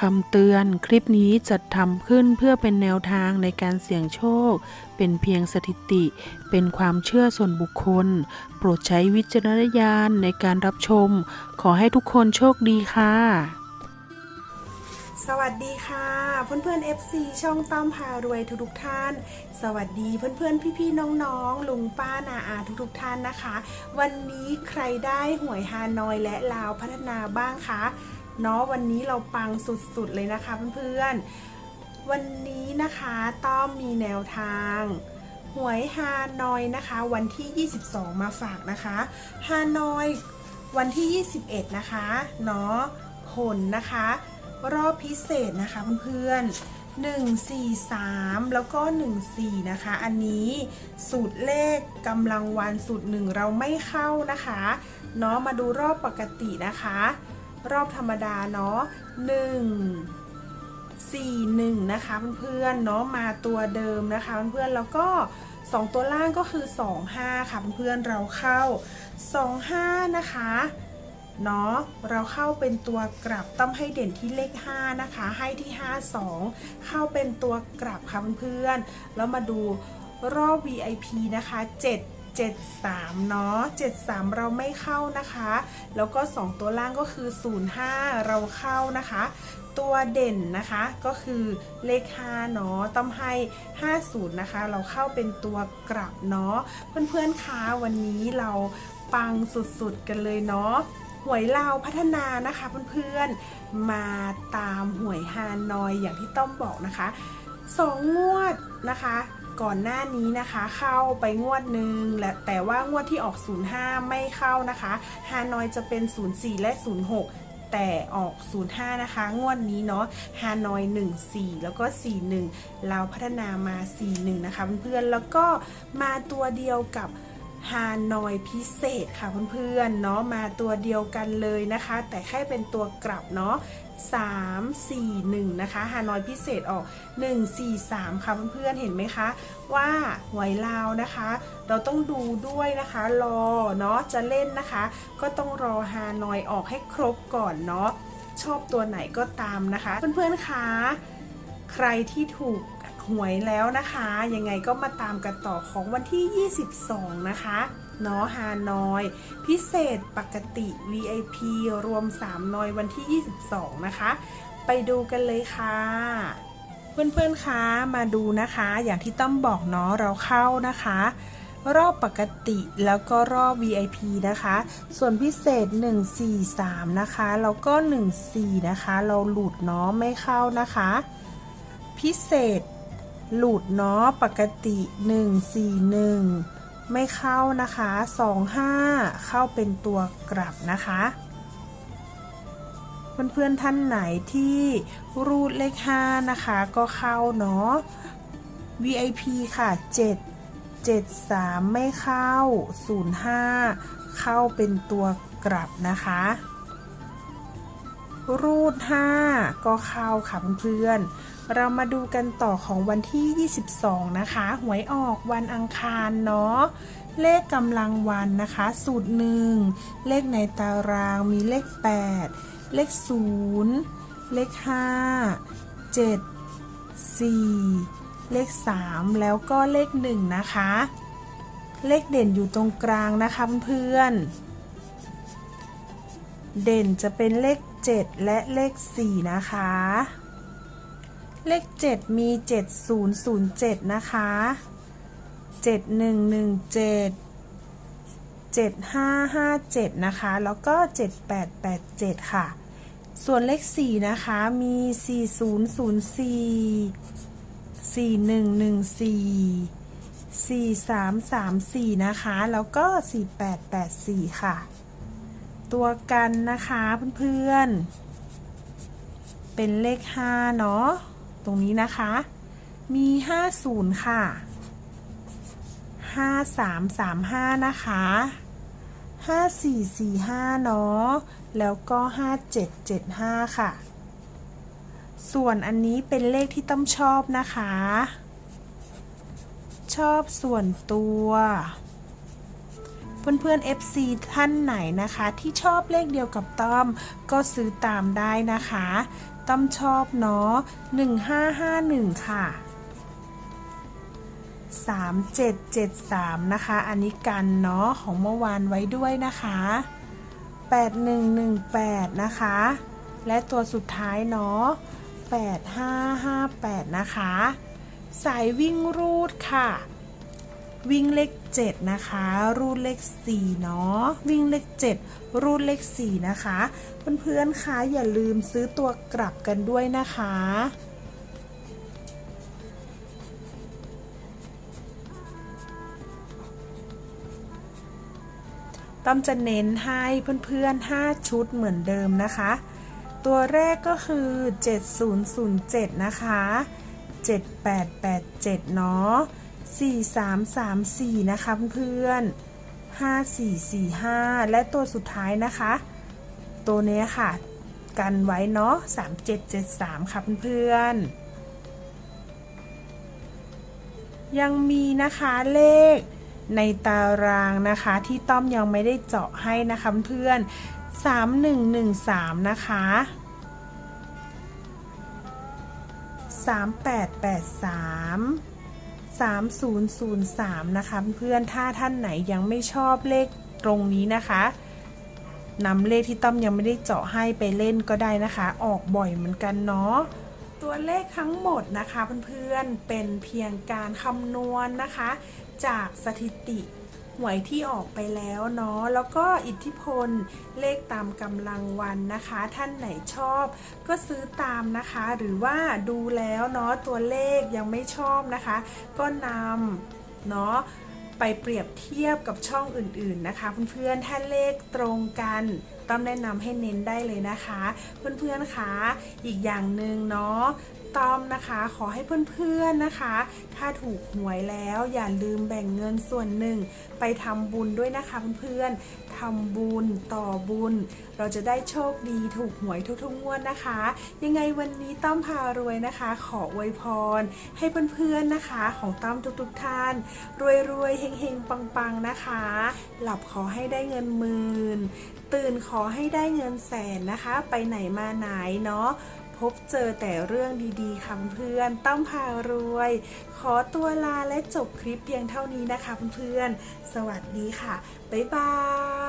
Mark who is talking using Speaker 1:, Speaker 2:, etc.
Speaker 1: คำเตือนคลิปนี้จัดทำขึ้นเพื่อเป็นแนวทางในการเสี่ยงโชค เป็นเพียงสถิติ เป็นความเชื่อส่วนบุคคล โปรดใช้วิจารณญาณในการรับชม ขอให้ทุกคนโชคดีค่ะ
Speaker 2: สวัสดีค่ะ เพื่อนๆ FC ช่องต้อมพารวยทุกๆท่าน สวัสดีเพื่อนๆพี่ๆน้องๆ ลุงป้านาอาทุกๆท่านนะคะ วันนี้ใครได้หวยฮานอยและลาวพัฒนาบ้างคะ เนาะวันนี้เราปังสุดๆเลยนะคะเพื่อนๆ วันนี้นะคะต้อมมีแนวทางหวยฮานอยนะคะ วันที่ 22 มาฝากนะคะฮานอยวันที่ 21 นะคะเนาะผลนะคะ รอบพิเศษนะคะเพื่อนๆ1 4 3 แล้วก็ 1 4 นะคะ อันนี้สูตรเลขกำลังวันสูตรหนึ่งเราไม่เข้านะคะ เนาะมาดูรอบปกตินะคะ รอบธรรมดาเนาะ1 4 1นะคะเพื่อนๆเนาะมาตัวเดิมนะคะเพื่อนๆแล้วก็2ตัวล่างก็คือ2 5ค่ะเพื่อนๆเราเข้า2 5นะคะเนาะเราเข้าเป็นตัวกลับต้องให้เด่นที่เลข 5 นะคะ ให้ที่ 5 2 เข้าเป็นตัวกลับค่ะเพื่อนๆแล้วมาดูรอบ VIP นะคะ 7 73 เนาะ 73 เราไม่เข้านะคะ แล้วก็ 2 ตัวล่างก็คือ 05 เราเข้านะคะ ตัวเด่นนะคะก็คือเลข5เนาะต้องให้ 50 นะคะ เราเข้าเป็นตัวกลับเนาะ เพื่อนๆคะวันนี้เราปังสุดๆกันเลยเนาะหวยลาวพัฒนานะคะเพื่อนๆมาตามหวยฮานอยอย่างที่ต้อมบอกนะคะสองงวดนะคะ ก่อนหน้านี้นะคะ เข้าไปงวดหนึ่งและแต่ว่างวดที่ออก 05 ไม่เข้านะคะฮานอยจะเป็น 04 และ 06แต่ออก 05 นะคะ งวดนี้เนาะ ฮานอย 14 แล้วก็ 41 เราพัฒนามา 41 นะคะเพื่อนๆ แล้วก็มาตัวเดียวกับ ฮานอยพิเศษค่ะเพื่อนๆเนาะมาตัวเดียวกันเลยนะคะ แต่แค่เป็นตัวกลับเนาะ3 4 1 นะคะฮานอยพิเศษออก 1 4 3 ค่ะเพื่อนๆเห็นไหมคะ ว่าหวยลาวนะคะ เราต้องดูด้วยนะคะ รอเนาะจะเล่นนะคะ ก็ต้องรอฮานอยออกให้ครบก่อนเนาะชอบตัวไหนก็ตามนะคะ เพื่อนๆคะใครที่ถูก หวยแล้วนะคะ ยังไงก็มาตามกันต่อของวันที่ 22 นะคะเนาะฮานอย พิเศษปกติ VIP รวม 3 นอยวันที่ 22 นะคะ ไปดูกันเลยค่ะเพื่อนๆ คะมาดูนะคะ อย่างที่ต้อมบอกเนาะเราเข้านะคะ รอบปกติแล้วก็รอบ VIP นะคะ ส่วนพิเศษ 143 นะคะ แล้วก็ 14 นะคะ เราหลุดเนาะไม่เข้านะคะ พิเศษ หลุดเนาะปกติ 141 ไม่เข้านะคะ 25 เข้าเป็นตัวกลับนะคะเพื่อนๆท่านไหนที่รูดเลข 5 นะคะ ก็เข้าเนาะ VIP ค่ะ 7 73 ไม่เข้า 05 เข้าเป็นตัวกลับนะคะ รูด 5 ก็เข้าค่ะเพื่อนๆเรามาดูกันต่อของวันที่ 22 นะคะ หวยออกวันอังคารเนาะเลขกำลังวันนะคะ สูตรหนึ่งเลขในตารางมีเลข 8 เลข 0 เลข 5 7 4 เลข 3 แล้วก็เลข 1 นะคะ เลขเด่นอยู่ตรงกลางนะคะเพื่อนๆ เด่นจะเป็นเลข 7 และเลข 4 นะคะ เลข 7 มี 7007 นะคะ 7117 7557 นะคะ แล้วก็ 7887 ค่ะ ส่วนเลข 4 นะคะ มี 4004 4114 4334 นะคะ แล้วก็ 4884 ค่ะ ตัวกันนะคะเพื่อนๆ เป็นเลข 5 เนาะ ตรงนี้นะคะ มี 50 ค่ะ 5335 นะคะ 5445 เนาะ แล้วก็ 5775 ค่ะ ส่วนอันนี้เป็นเลขที่ต้องชอบนะคะ ชอบส่วนตัว เพื่อนๆ FC ท่านไหนนะคะ ที่ชอบเลขเดียวกับต้อม ก็ซื้อตามได้นะคะ ต้อมชอบเนาะ1551 ค่ะ 3773 นะคะ อันนี้กันเนาะของเมื่อวานไว้ด้วยนะคะ 8118 นะคะ และตัวสุดท้ายเนาะ8558 นะคะ สายวิ่งรูดค่ะ วิ่งเลข 7 นะคะ รูดเลข 4 เนาะวิ่งเลข 7 รูดเลข 4 นะคะ เพื่อนๆคะอย่าลืมซื้อตัวกลับกันด้วยนะคะต้อมจะเน้นให้เพื่อนๆ 5 ชุดเหมือนเดิมนะคะ ตัวแรกก็คือ 7007 นะคะ 7887 เนาะ 4334 นะคะเพื่อนๆ5445 และตัวสุดท้ายนะคะ ตัวเนี้ยค่ะ กันไว้เนาะ3773 ค่ะเพื่อนๆยังมีนะคะเลขในตารางนะคะที่ต้อมยังไม่ได้เจาะให้นะคะเพื่อน3113 นะคะ3883 3003 นะคะเพื่อนถ้าท่านไหนยังไม่ชอบเลขตรงนี้นะคะนำเลขที่ต้อมยังไม่ได้เจาะให้ไปเล่นก็ได้นะคะ ออกบ่อยเหมือนกันเนาะตัวเลขทั้งหมดนะคะเพื่อนๆเป็นเพียงการคำนวณนะคะ จากสถิติ หวยที่ออกไปแล้วเนาะแล้วก็อิทธิพลเลขตามกำลังวันนะคะ ท่านไหนชอบก็ซื้อตามนะคะ หรือว่าดูแล้วเนาะตัวเลขยังไม่ชอบนะคะ ก็นำเนาะไปเปรียบเทียบกับช่องอื่นๆนะคะ เพื่อนๆ ถ้าเลขตรงกันต้องแนะนำให้เน้นได้เลยนะคะ เพื่อนๆคะอีกอย่างหนึ่งเนาะ ต้อมนะคะ ขอให้เพื่อนๆนะคะ ถ้าถูกหวยแล้วอย่าลืมแบ่งเงินส่วนหนึ่ง ไปทำบุญด้วยนะคะเพื่อนๆทำบุญต่อบุญ เราจะได้โชคดีถูกหวยทุกๆงวดนะคะ ยังไงวันนี้ต้อมพารวยนะคะ ขออวยพร ให้เพื่อนๆนะคะ ของต้อมทุกๆท่าน รวยๆเฮงๆปังๆนะคะ หลับขอให้ได้เงินหมื่นตื่นขอให้ได้เงินแสนนะคะ ไปไหนมาไหนเนาะ พบเจอแต่เรื่องดีๆค่ะเพื่อนต้องพารวย ขอตัวลาและจบคลิปเพียงเท่านี้นะคะเพื่อนๆสวัสดีค่ะ บ๊ายบาย